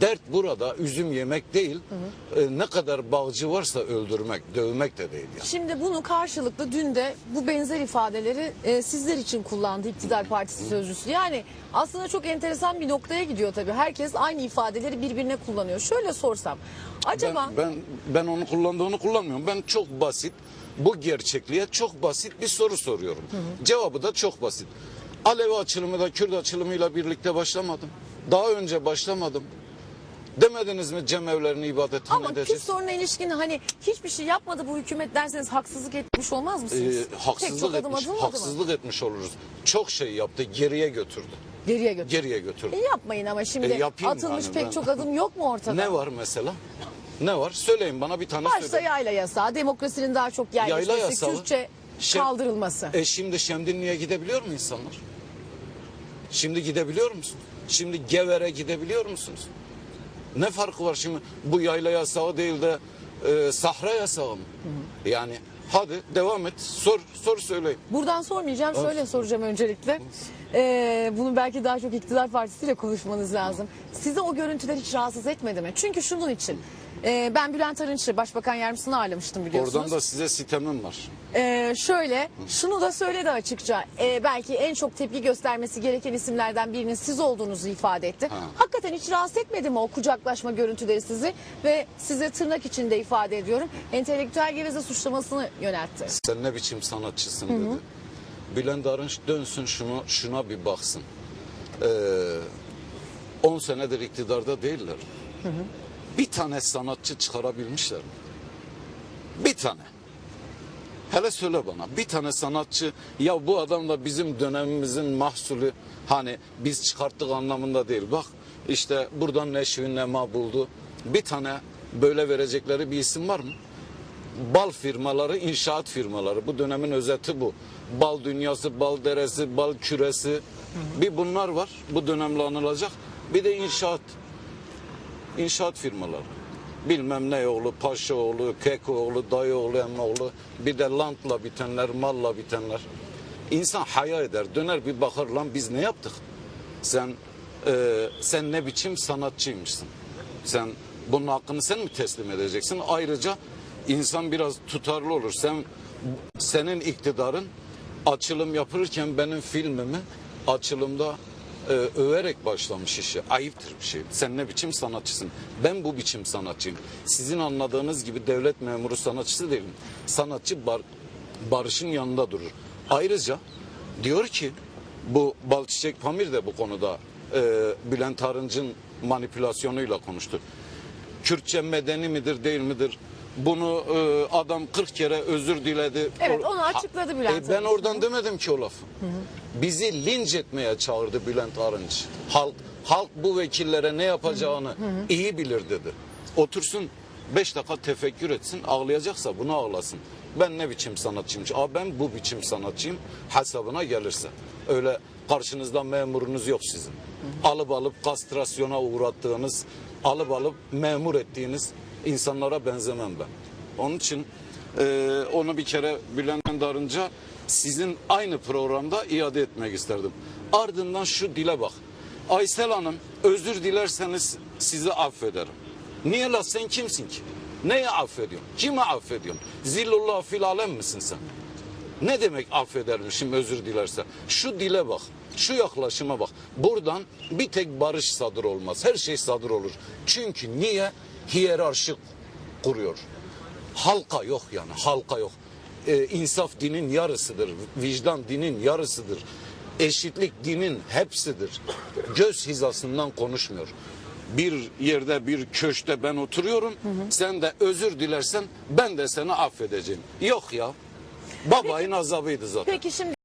Dert burada üzüm yemek değil, e, ne kadar bağcı varsa öldürmek, dövmek de değil yani. Şimdi bunu karşılıklı dün de bu benzer ifadeleri e, sizler için kullandı iktidar partisi sözcüsü. Yani aslında çok enteresan bir noktaya gidiyor tabii. Herkes aynı ifadeleri birbirine kullanıyor. Şöyle sorsam acaba Ben, ben ben onu kullandığını kullanmıyorum. Ben çok basit bu gerçekliğe çok basit bir soru soruyorum. Cevabı da çok basit. Alevi açılımı da Kürt açılımıyla birlikte başlamadım. Daha önce başlamadım. Demediniz mi cemevlerini ibadet ama Kürt edeceğiz? sorununa ilişkin hani hiçbir şey yapmadı bu hükümet derseniz haksızlık etmiş olmaz mısınız? Ee, Pek haksızlık çok adım etmiş, atılmadı mı? haksızlık etmiş oluruz. Çok şey yaptı, geriye götürdü. Geriye götür. Geriye götürdü. E yapmayın ama şimdi E yapayım atılmış yani pek ben. çok adım yok mu ortada? Ne var mesela? Ne var? Söyleyin bana bir tane Başta söyleyin. yayla yasağı, demokrasinin daha çok yerleşmesi, Yayla yasağı. Kürtçe Şem- kaldırılması. E şimdi Şemdinli'ye gidebiliyor mu insanlar? Şimdi gidebiliyor musun? Şimdi Gever'e gidebiliyor musunuz? Ne farkı var şimdi bu yayla yasağı değil de e, sahra yasağı mı? Yani hadi devam et sor sor söyleyin. Buradan sormayacağım. Şöyle soracağım öncelikle. Ee, bunu belki daha çok iktidar partisiyle konuşmanız lazım. Size o görüntüler hiç rahatsız etmedi mi? Çünkü şunun için. Ee, ben Bülent Arınç'ı başbakan yardımcısını ağırlamıştım biliyorsunuz. Oradan da size sitemim var. Ee, şöyle şunu da söyledi açıkça. Ee, belki en çok tepki göstermesi gereken isimlerden birinin siz olduğunuzu ifade etti. Ha. Hakikaten hiç rahatsız etmedi mi o kucaklaşma görüntüleri sizi? Ve size tırnak içinde ifade ediyorum. Entelektüel geveze suçlamasını yöneltti. Sen ne biçim sanatçısın dedi. Bülent Arınç dönsün şunu şuna bir baksın. Ee, 10 senedir iktidarda değiller. Bir tane sanatçı çıkarabilmişler mi? Bir tane. Hele söyle bana bir tane sanatçı ya bu adam da bizim dönemimizin mahsulü hani biz çıkarttık anlamında değil. Bak işte buradan neşvi nema buldu. Bir tane böyle verecekleri bir isim var mı? bal firmaları, inşaat firmaları. Bu dönemin özeti bu. Bal dünyası, bal deresi, bal küresi. Bir bunlar var. Bu dönemle anılacak. Bir de inşaat. İnşaat firmaları. Bilmem ne oğlu, paşa oğlu, kek oğlu, dayı oğlu, emmi oğlu. Bir de lantla bitenler, malla bitenler. İnsan haya eder. Döner bir bakar lan biz ne yaptık? Sen e, sen ne biçim sanatçıymışsın? Sen bunun hakkını sen mi teslim edeceksin? Ayrıca insan biraz tutarlı olur. Sen senin iktidarın açılım yapılırken benim filmimi açılımda e, överek başlamış işi. Ayıptır bir şey. Sen ne biçim sanatçısın? Ben bu biçim sanatçıyım. Sizin anladığınız gibi devlet memuru sanatçısı değilim. Sanatçı bar, barışın yanında durur. Ayrıca diyor ki bu Balçiçek Pamir de bu konuda e, Bülent Arınç'ın manipülasyonuyla konuştu. Kürtçe medeni midir değil midir? Bunu e, adam 40 kere özür diledi. Evet, onu açıkladı Bülent E, ben Arınç. oradan demedim ki o lafı. Bizi linç etmeye çağırdı Bülent Arınç. Halk halk bu vekillere ne yapacağını iyi bilir dedi. Otursun 5 dakika tefekkür etsin. Ağlayacaksa bunu ağlasın. Ben ne biçim sanatçıyım? Aa, ben bu biçim sanatçıyım hesabına gelirse. Öyle karşınızda memurunuz yok sizin. Alıp alıp kastrasyona uğrattığınız, alıp alıp memur ettiğiniz insanlara benzemem ben. Onun için e, onu bir kere Bülent Arınç'a sizin aynı programda iade etmek isterdim. Ardından şu dile bak. Aysel Hanım özür dilerseniz sizi affederim. Niye la sen kimsin ki? Neye affediyorsun? Kimi affediyorsun? Zillullah fil alem misin sen? Ne demek affedermişim özür dilerse? Şu dile bak. Şu yaklaşıma bak. Buradan bir tek barış sadır olmaz. Her şey sadır olur. Çünkü niye? Hiyerarşi kuruyor. Halka yok yani halka yok. Ee, insaf dinin yarısıdır. Vicdan dinin yarısıdır. Eşitlik dinin hepsidir. Göz hizasından konuşmuyor. Bir yerde bir köşte ben oturuyorum. Sen de özür dilersen ben de seni affedeceğim. Yok ya. Babayın azabıydı zaten. Peki şimdi